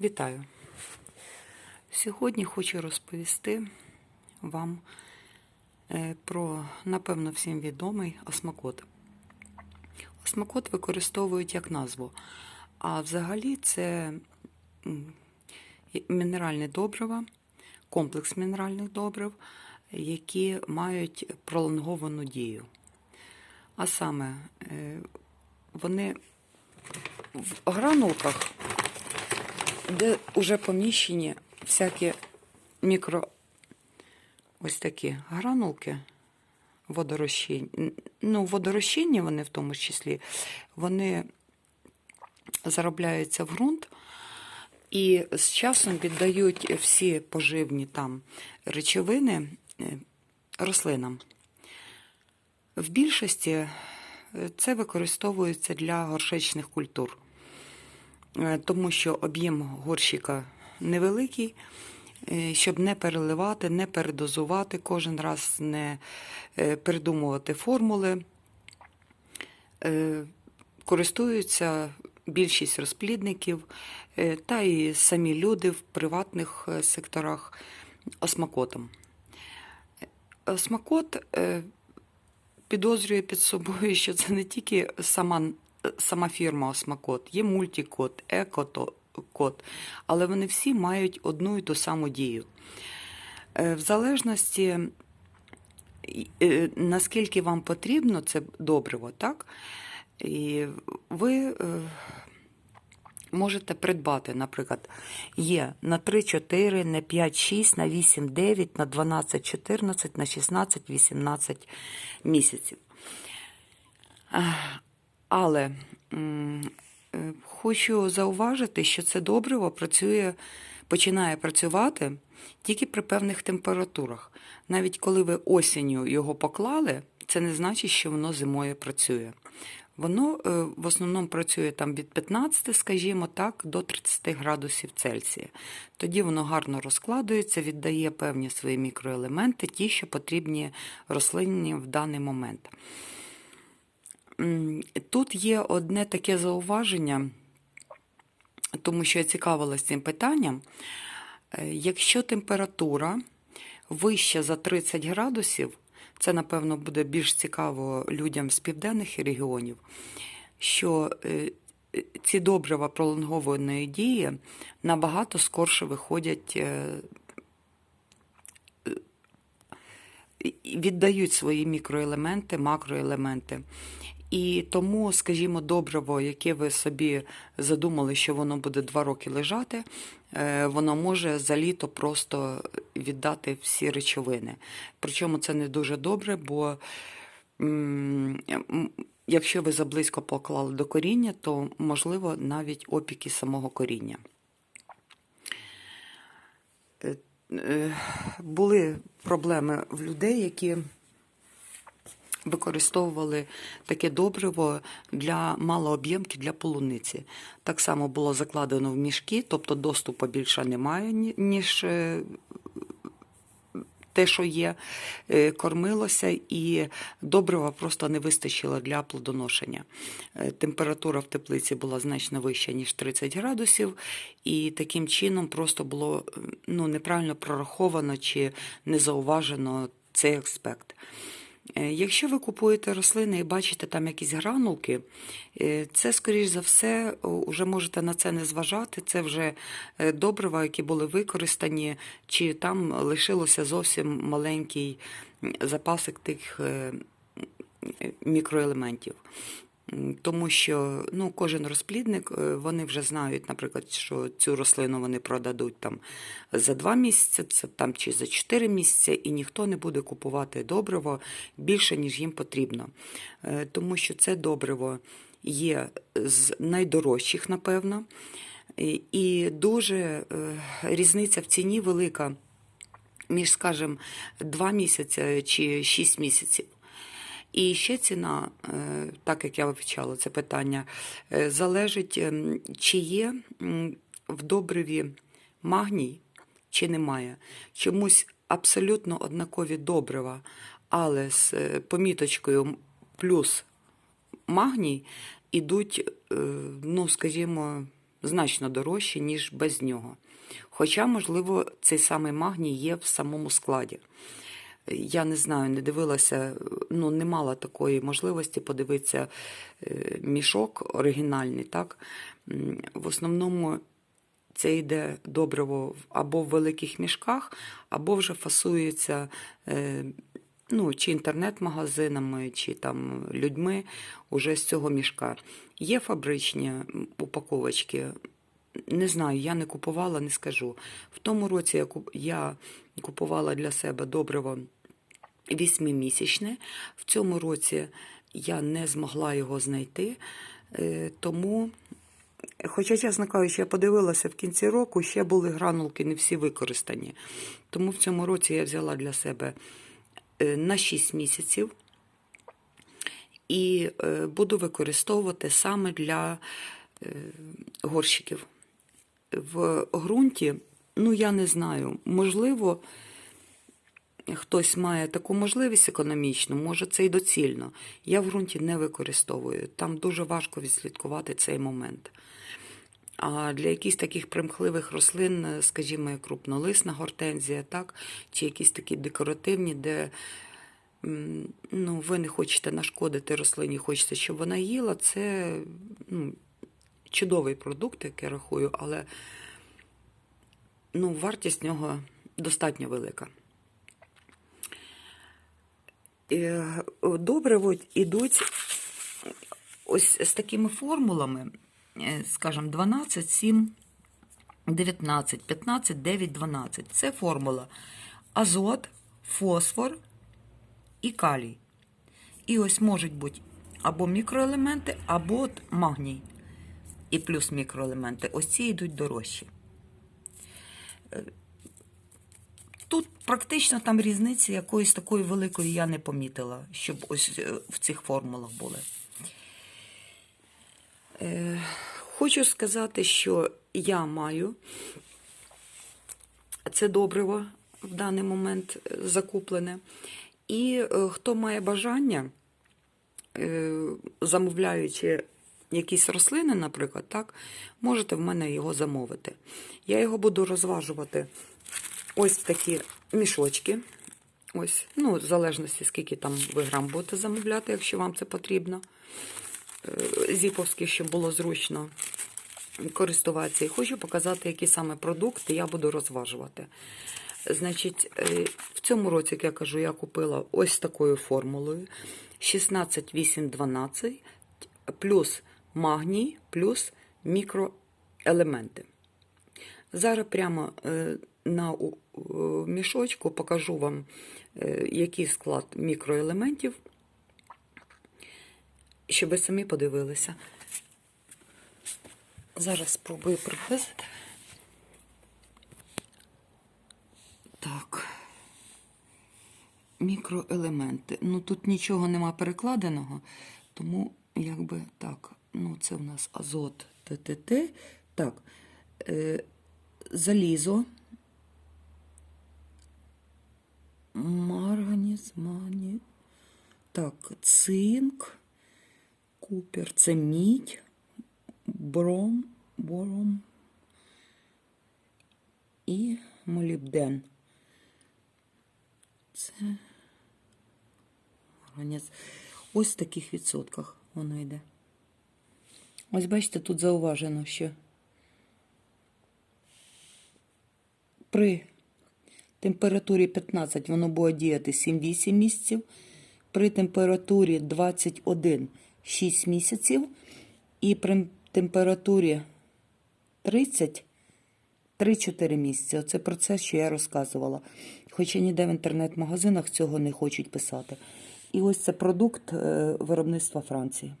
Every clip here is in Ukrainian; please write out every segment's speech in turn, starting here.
Вітаю! Сьогодні хочу розповісти вам е, про, напевно, всім відомий осмакот. Осмакот використовують як назву, а взагалі це мінеральне добрива, комплекс мінеральних добрив, які мають пролонговану дію. А саме, е, вони в гранулках де вже поміщені всякі мікро ось такі гранулки водорозчинні. Ну, водорозчинні вони в тому числі, вони заробляються в ґрунт і з часом віддають всі поживні там речовини е, рослинам. В більшості е, це використовується для горшечних культур. Е, тому що об'єм горщика невеликий, е, щоб не переливати, не передозувати, кожен раз не е, придумувати формули. Користуються більшість розплідників та і самі люди в приватних секторах осмакотом. Осмакот підозрює під собою, що це не тільки сама сама фірма Осмакот, є мультикод, екокод, але вони всі мають одну і ту саму дію. Е, в залежності, е, наскільки вам потрібно це добриво, так? І ви е, можете придбати, наприклад, є на 3-4, на 5-6, на 8-9, на 12-14, на 16-18 місяців. Але е, хочу зауважити, що це добриво працює, починає працювати тільки при певних температурах. Навіть коли ви осінню його поклали, це не значить, що воно зимою працює. Воно е, в основному працює там від 15, скажімо так, до 30 градусів Цельсія. Тоді воно гарно розкладується, віддає певні свої мікроелементи, ті, що потрібні рослині в даний момент. Тут є одне таке зауваження, тому що я цікавилася цим питанням. Е, якщо температура вища за 30 градусів, це, напевно, буде більш цікаво людям з південних регіонів, що е, ці добрива пролонгованої дії набагато скорше виходять, е, віддають свої мікроелементи, макроелементи. І тому, скажімо, добриво, яке ви собі задумали, що воно буде два роки лежати, е, воно може за літо просто віддати всі речовини. Причому це не дуже добре, бо якщо ви заблизько поклали до коріння, то можливо навіть опіки самого коріння. Е, е, були проблеми в людей, які використовували таке добриво для малооб'ємки для полуниці. Так само було закладено в мішки, тобто доступу більше немає, ніж е, те, що є, е, кормилося, і добрива просто не вистачило для плодоношення. Е, температура в теплиці була значно вища, ніж 30 градусів, і таким чином просто було ну, неправильно прораховано чи не зауважено цей аспект. Е, якщо ви купуєте рослини і бачите там якісь гранулки, е, це, скоріш за все, вже можете на це не зважати. Це вже е, добрива, які були використані, чи там лишилося зовсім маленький запасик тих мікроелементів. Тому що ну, кожен розплідник, е, вони вже знають, наприклад, що цю рослину вони продадуть там за два місяці там, чи за чотири місяці, і ніхто не буде купувати добриво більше, ніж їм потрібно. Е, тому що це добриво є з найдорожчих, напевно, і дуже е, різниця в ціні велика між, скажімо, два місяці чи шість місяців. І ще ціна, е, так як я вивчала це питання, е, залежить, ем, чи є в добриві магній, чи немає. Чомусь абсолютно однакові добрива, але з е, поміточкою плюс магній ідуть, ну, скажімо, значно дорожчі, ніж без нього. Хоча, можливо, цей самий магній є в самому складі. Я не знаю, не дивилася, ну не мала такої можливості подивитися е, мішок оригінальний, так? В основному це йде добриво або в великих мішках, або вже фасується е, ну, чи інтернет-магазинами, чи там людьми уже з цього мішка. Є фабричні упаковочки. Не знаю, я не купувала, не скажу. В тому році я, купувала для себе добриво вісьмимісячне. В цьому році я не змогла його знайти, е, тому, хоча, чесно кажучи, я подивилася в кінці року, ще були гранулки не всі використані. Тому в цьому році я взяла для себе е, на 6 місяців і е, буду використовувати саме для горщиків. В ґрунті, ну я не знаю, можливо, хтось має таку можливість економічну, може це й доцільно. Я в ґрунті не використовую. Там дуже важко відслідкувати цей момент. А для якихось таких примхливих рослин, е, скажімо, як крупнолисна гортензія, так, чи якісь такі декоративні, де ну, ви не хочете нашкодити рослині, хочете, щоб вона їла, це ну, чудовий продукт, як я рахую, але ну, вартість нього достатньо велика. Е, Добре, от ідуть ось з такими формулами, е, скажімо, 12, 7, 19, 15, 9, 12. Це формула азот, фосфор і калій. І ось можуть бути або мікроелементи, або от магній. І плюс мікроелементи. Ось ці йдуть дорожчі. Тут практично там різниці якоїсь такої великої я не помітила, щоб ось е, в цих формулах були. Е, Хочу сказати, що я маю це добриво в даний момент е, закуплене. І е, хто має бажання, е, замовляючи якісь рослини, наприклад, так, можете в мене його замовити. Я його буду розважувати ось такі мішочки. Ось, ну, в залежності, скільки там ви грам будете замовляти, якщо вам це потрібно. Е, Зіповські, щоб було зручно користуватися. І хочу показати, які саме продукти я буду розважувати. Значить, е, в цьому році, як я кажу, я купила ось такою формулою: 16, 8, 12, плюс магній, плюс мікроелементи. Зараз прямо е, на у- у мішочку покажу вам, е, який склад мікроелементів, щоб ви самі подивилися. Зараз спробую приблизити. Так. Мікроелементи. Ну тут нічого нема перекладеного, тому якби так. Ну, це в нас азот ТТТ. Так. Е, залізо. Марганіс, мані. Так, цинк, купер, це мідь, бром, бором і молібден. Це марганець. Ось в таких відсотках воно йде. Ось бачите, тут зауважено, що при температурі 15 воно буде діяти 7-8 місяців, при температурі 21 6 місяців, і при температурі 30 3-4 місяці. Оце про це, що я розказувала. Хоча ніде в інтернет-магазинах цього не хочуть писати. І ось це продукт е, виробництва Франції.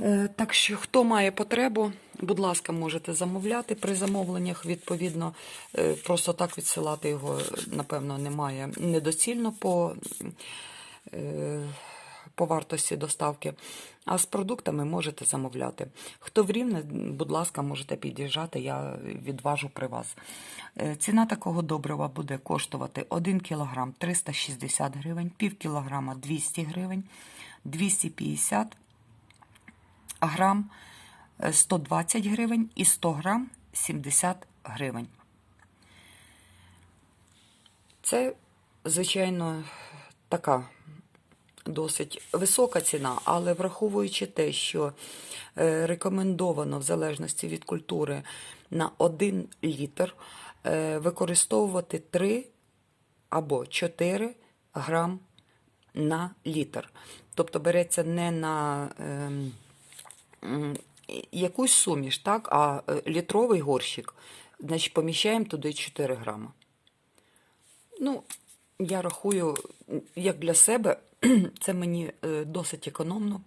Е, Так що, хто має потребу, будь ласка, можете замовляти при замовленнях. Відповідно, е, просто так відсилати його, напевно, немає недоцільно по, е, по вартості доставки. А з продуктами можете замовляти. Хто в Рівне, будь ласка, можете під'їжджати, я відважу при вас. Ціна такого добрива буде коштувати 1 кг 360 гривень, пів кілограма 200 гривень, 250 грам е, 120 гривень і 100 грам 70 гривень. Це, звичайно, така досить висока ціна, але враховуючи те, що е, рекомендовано в залежності від культури на 1 літр е, використовувати 3 або 4 грам на літр. Тобто береться не на ем, якусь суміш, так, а е, літровий горщик, значить поміщаємо туди 4 грама. Ну, я рахую, як для себе, це мені е, досить економно.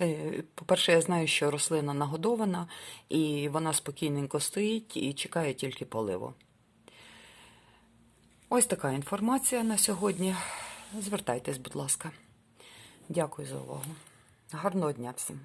Е, По-перше, я знаю, що рослина нагодована, і вона спокійненько стоїть і чекає тільки поливу. Ось така інформація на сьогодні. Звертайтесь, будь ласка. Дякую за увагу. Гарного дня всім.